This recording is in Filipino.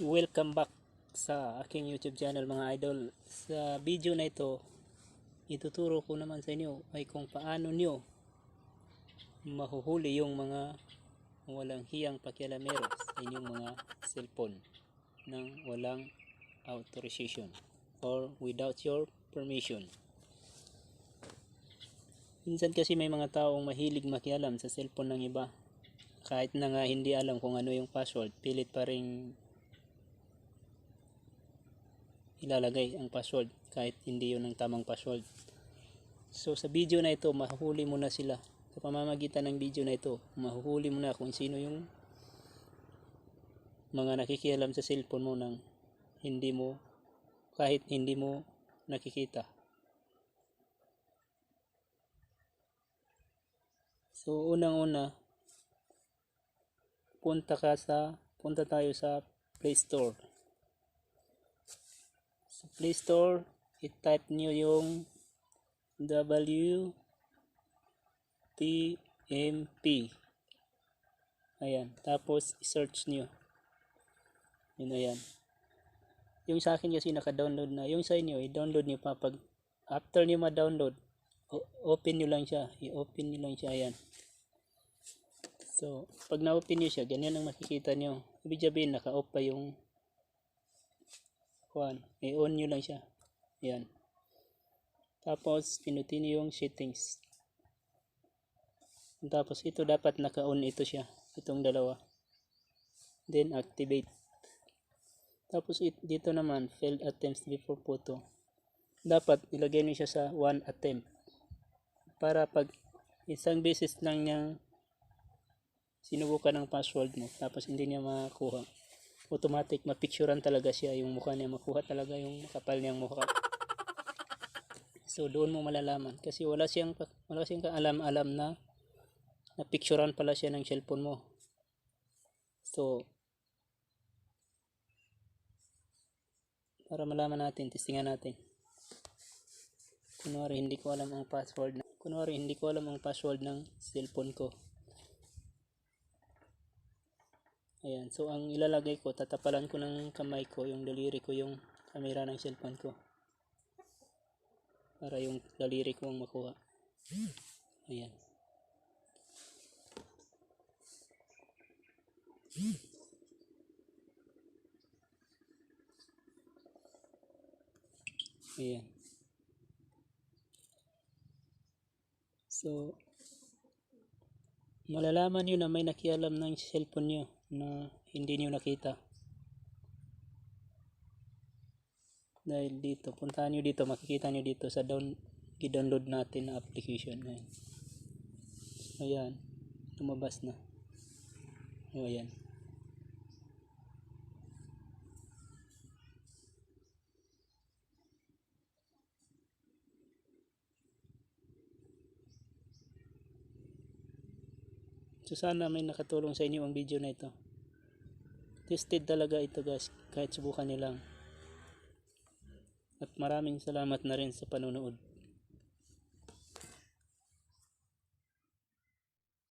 Welcome back sa aking YouTube channel mga idol. Sa video na ito, ituturo ko naman sa inyo ay kung paano nyo mahuhuli yung mga walang hiyang pakialamero sa inyong mga cellphone ng walang authorization or without your permission. Minsan kasi may mga taong mahilig makialam sa cellphone ng iba. Kahit na nga hindi alam kung ano yung password, pilit pa rin ilalagay ang password kahit hindi yun ang tamang password. So sa video na ito, mahuhuli mo na sila. Sa pamamagitan ng video na ito, mahuhuli mo na kung sino yung mga nakikialam sa cellphone mo nang hindi mo kahit hindi mo nakikita. So unang-una, punta ka sa punta tayo sa Play Store. Sa Play Store, i-type niyo yung W T M P. Ayan, tapos i-search niyo. Yun ayan. Yung sa akin kasi naka-download na. Yung sa inyo, i-download niyo pa pag after niyo ma-download, open niyo lang siya. I-open niyo lang siya ayan. So, pag na-open niyo siya, ganyan ang makikita niyo. Ibig sabihin, naka-off pa yung kuan. I-on niyo lang siya. Ayan. Tapos, pinutin yung settings. Tapos, ito dapat naka-on ito siya. Itong dalawa. Then, activate. Tapos, it, dito naman, failed attempts before photo. Dapat, ilagay niyo siya sa one attempt. Para pag isang beses lang niyang sinubukan ng password mo, tapos hindi niya makakuha, automatic, mapicturean talaga siya yung mukha niya, makuha talaga yung kapal niyang mukha. So, doon mo malalaman. Kasi wala siyang, wala siyang kaalam-alam na napicturean pala siya ng cellphone mo. So, para malaman natin, testingan natin. Kunwari, hindi ko alam ang password. Na, kunwari, hindi ko alam ang password ng cellphone ko. Ayan, so ang ilalagay ko, tatapalan ko ng kamay ko, yung daliri ko, yung camera ng cellphone ko. Para yung daliri ko ang makuha. Ayan. Ayan. So, malalaman nyo na may nakialam ng cellphone nyo na hindi nyo nakita. Dahil dito, puntahan nyo dito, makikita nyo dito sa down, i-download natin na application. So, ayan. Lumabas na. O, ayan. So sana may nakatulong sa inyo ang video na ito. Tested talaga ito guys, kahit subukan nilang. At maraming salamat na rin sa panonood.